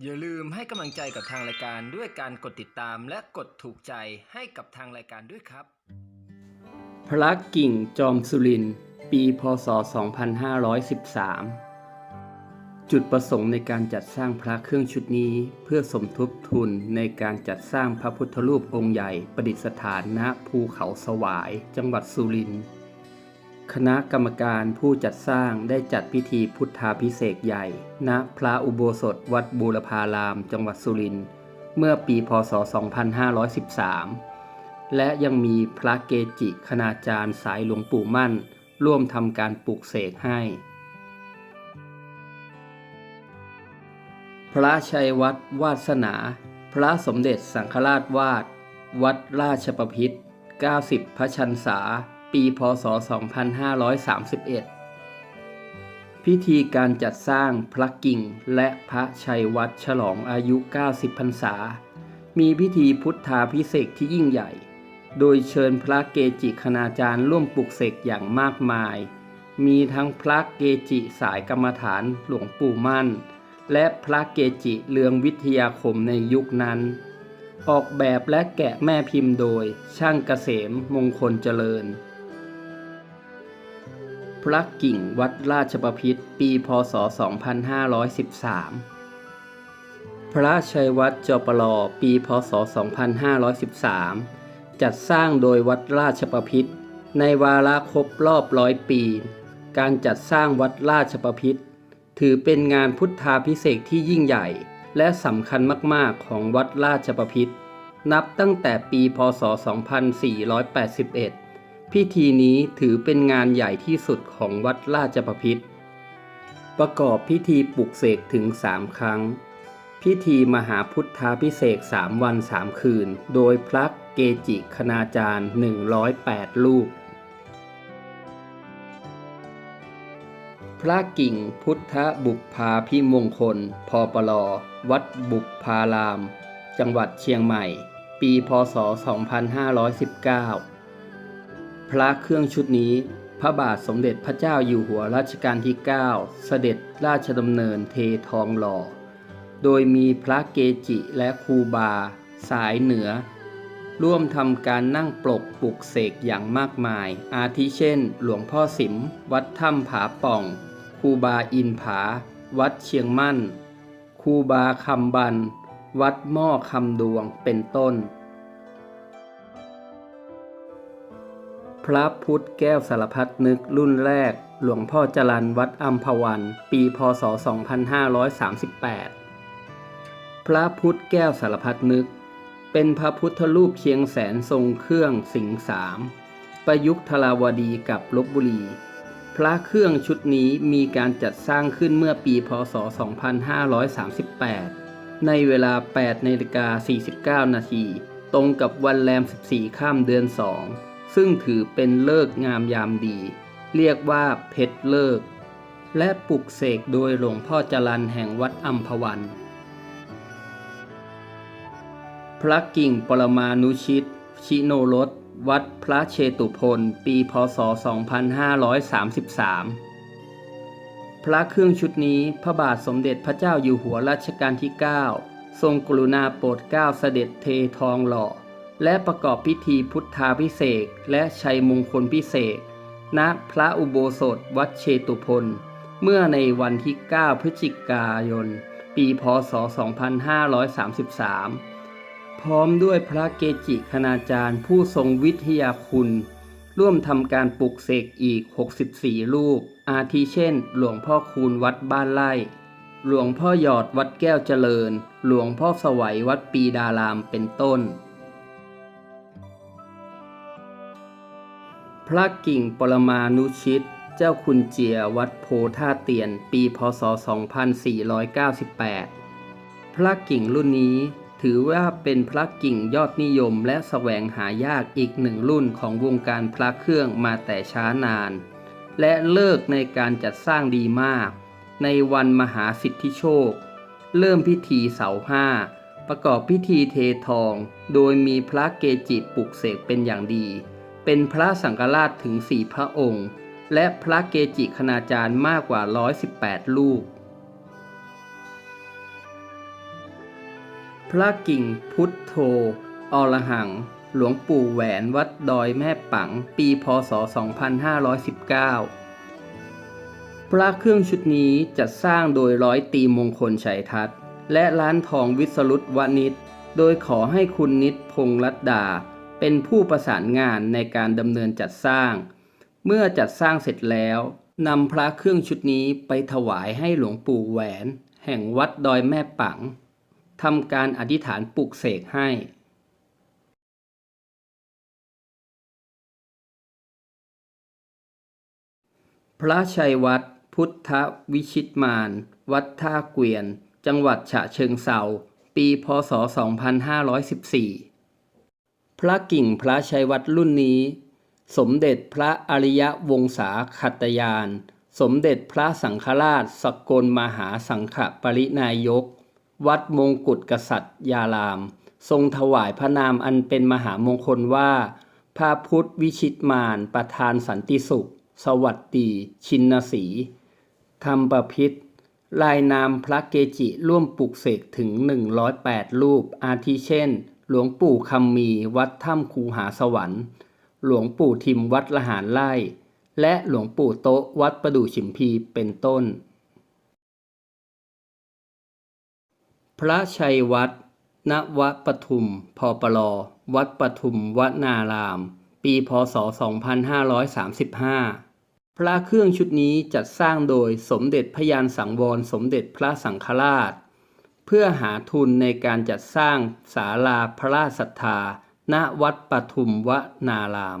อย่าลืมให้กำลังใจกับทางรายการด้วยการกดติดตามและกดถูกใจให้กับทางรายการด้วยครับ พระกิ่งจอมสุรินทร์ปีพศ 2513 จุดประสงค์ในการจัดสร้างพระเครื่องชุดนี้เพื่อสมทบทุนในการจัดสร้างพระพุทธรูปองค์ใหญ่ประดิษฐานณภูเขาสวาย จังหวัดสุรินทร์ คณะกรรมการผู้จัดสร้างได้จัดพิธีพุทธาพิเศษใหญ่ ณ พระอุโบสถวัดบูรพาราม จังหวัดสุรินทร์เมื่อปีพศ 2513 และยังมีพระเกจิคณาจารย์สายหลวงปู่มั่น ร่วมทำการปลูกเสกให้ พระชัยวัดวาสนา พระสมเด็จสังฆราชวาด วัดราชประพิษ90 พระชันษา ปีพศ 2531 พิธีการจัดสร้างพระกิ่งและพระชัยวัดฉลองอายุ 90 พรรษา มีพิธีพุทธาพิเศษที่ยิ่งใหญ่ โดยเชิญพระเกจิคณาจารย์ร่วมปลุกเสกอย่างมากมาย มีทั้งพระเกจิสายกรรมฐานหลวงปู่มั่น และพระเกจิเลืองวิทยาคมในยุคนั้นออกแบบและแกะแม่พิมพ์โดยช่างเกษมมงคลเจริญ พระกิ่งวัดราชประพิษปีพศ 2513 พระชัยวัดจปลอปีพศ 2513 จัดสร้างโดยวัดราชประพิษในวาระครบรอบร้อยปี การจัดสร้างวัดราชประพิษถือเป็นงานพุทธาพิเศษกที่ยิ่งใหญ่ และสำคัญมากๆของวัดราชประพิษนับตั้งแต่ปีพศ 2481 พิธีนี้ถือเป็นงานใหญ่ที่สุดของวัดราชประพิษประกอบพิธีปลุกเสกถึงสามครั้ง พิธีมหาพุทธาพิเศษสามวันสามคืน โดยพระเกจิคณาจารย์ 108 รูป พระกิ่งพุทธบุพพาพิมงคล พปลวัดบุพพาราม จังหวัดเชียงใหม่ ปีพศ 2519 พระเครื่องชุดนี้ พระบาทสมเด็จพระเจ้าอยู่หัวรัชกาลที่ 9 เสด็จราชดำเนินเททองหล่อ โดยมีพระเกจิและครูบา สายเหนือ ร่วมทำการนั่งปลกปลุกเสกอย่างมากมาย อาทิเช่น หลวงพ่อสิม วัดถ้ำผาป่องครูบาอินผา วัดเชียงมั่นครูบาคำบัน วัดหม้อคำดวงเป็นต้น พระพุทธแก้วสารพัดนึกรุ่นแรก หลวงพ่อจรันวัดอัมพวัน ปีพศ 2538 พระพุทธแก้วสารพัดนึก เป็นพระพุทธรูปเชียงแสนทรงเครื่องสิงสามประยุกต์ทราวดีกับลบบุรี พระเครื่องชุดนี้มีการจัดสร้างขึ้นเมื่อปีพศ 2538 ในเวลา8นาฬิกา49 นาที ตรงกับวันแรม 14 ข้ามเดือน 2 ซึ่งถือเป็นเลิกงามยามดี เรียกว่าเพชรเลิก และปลุกเสกโดยหลวงพ่อจรันแห่งวัดอัมพวัน พระกิ่งปรมานุชิต ชิโนรสวัดพระเชตุพนปีพศ 2533พระเครื่องชุดนี้พระบาทสมเด็จพระเจ้าอยู่หัวรัชกาลที่ 9 ทรงกรุณาโปรดเกล้าเสด็จเททองหล่อ และประกอบพิธีพุทธาพิเศษและชัยมงคลพิเศษ ณ พระอุโบสถวัดเชตุพนเมื่อในวันที่ 9 พฤศจิกายน ปีพศ 2533 พร้อมด้วยพระเกจิคณาจารย์ผู้ทรงวิทยาคุณ ร่วมทำการปลุกเสกอีก 64 รูป อาทิเช่น หลวงพ่อคูณวัดบ้านไร่ หลวงพ่อหยอดวัดแก้วเจริญ หลวงพ่อสวัยวัดปีดารามเป็นต้น ระกิ่งปรมานุชิต เจ้าคุณเจียวัดโพท่าเตียน ปีพศ 2498 พระกิ่งรุ่นนี้ถือว่าเป็นพระกิ่งยอดนิยมและแสวงหายากอีกหนึ่งรุ่นของวงการพระเครื่องมาแต่ช้านาน และเลิกในการจัดสร้างดีมาก ในวันมหาสิทธิโชค เริ่มพิธีเสาห้า ประกอบพิธีเททอง โดยมีพระเกจิปลุกเสกเป็นอย่างดี เป็นพระสังฆราชถึงสี่พระองค์ และพระเกจิคณาจารย์มากกว่า 118รูปพระกิ่งพุทโธอรหัง หลวงปู่แหวนวัดดอยแม่ปัง ปีพศ 2519 พระเครื่องชุดนี้จัดสร้างโดยร้อยตีมงคลชัยทัศน์และร้านทองวิสรุตวนิชโดยขอให้คุณนิดพงรัตดา เป็นผู้ประสานงานในการดำเนินจัดสร้าง เมื่อจัดสร้างเสร็จแล้วนำพระเครื่องชุดนี้ไปถวายให้หลวงปู่แหวน แห่งวัดดอยแม่ปังทำการอธิษฐานปลุกเสกให้พระชัยวัดพุทธวิชิตมาน วัดท่าเกวียน จังหวัดฉะเชิงเซาปี พศ 2514 พระกิ่งพระชัยวัดรุ่นนี้ สมเด็จพระอริยวงศาขัตยาน สมเด็จพระสังฆราชสกลมหาสังฆปรินายก วัดมงกุฎกษัตริยาราม ทรงถวายพระนามอันเป็นมหามงคลว่า พระพุทธวิชิตมานประธานสันติสุข สวัสดีชินสีธรรมประพิษลายนามพระเกจิร่วมปลุกเสกถึง 108 รูป อาทิเช่น หลวงปู่คำมีวัดถ้ำคูหาสวรรค์ หลวงปู่ทิมวัดละหารไล่ และหลวงปู่โต๊ะวัดประดู่ฉิมพีเป็นต้น พระชัยวัดณวปทุมพปลวัดปทุมวนาราม ปีพศ 2535พระเครื่องชุดนี้จัดสร้างโดยสมเด็จพยานสังวรสมเด็จพระสังฆราช เพื่อหาทุนในการจัดสร้างศาลาพระราชศรัทธา ณวัดปทุมวนาราม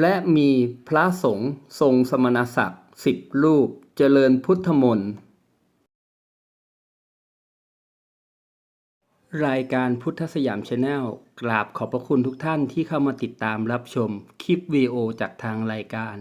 และมีพระสงฆ์ทรงสมณศักดิ์สิบรูปเจริญพุทธมนต์รายการพุทธสยามชาแนลกราบขอบพระคุณทุกท่านที่เข้ามาติดตามรับชมคลิปวีโอจากทางรายการ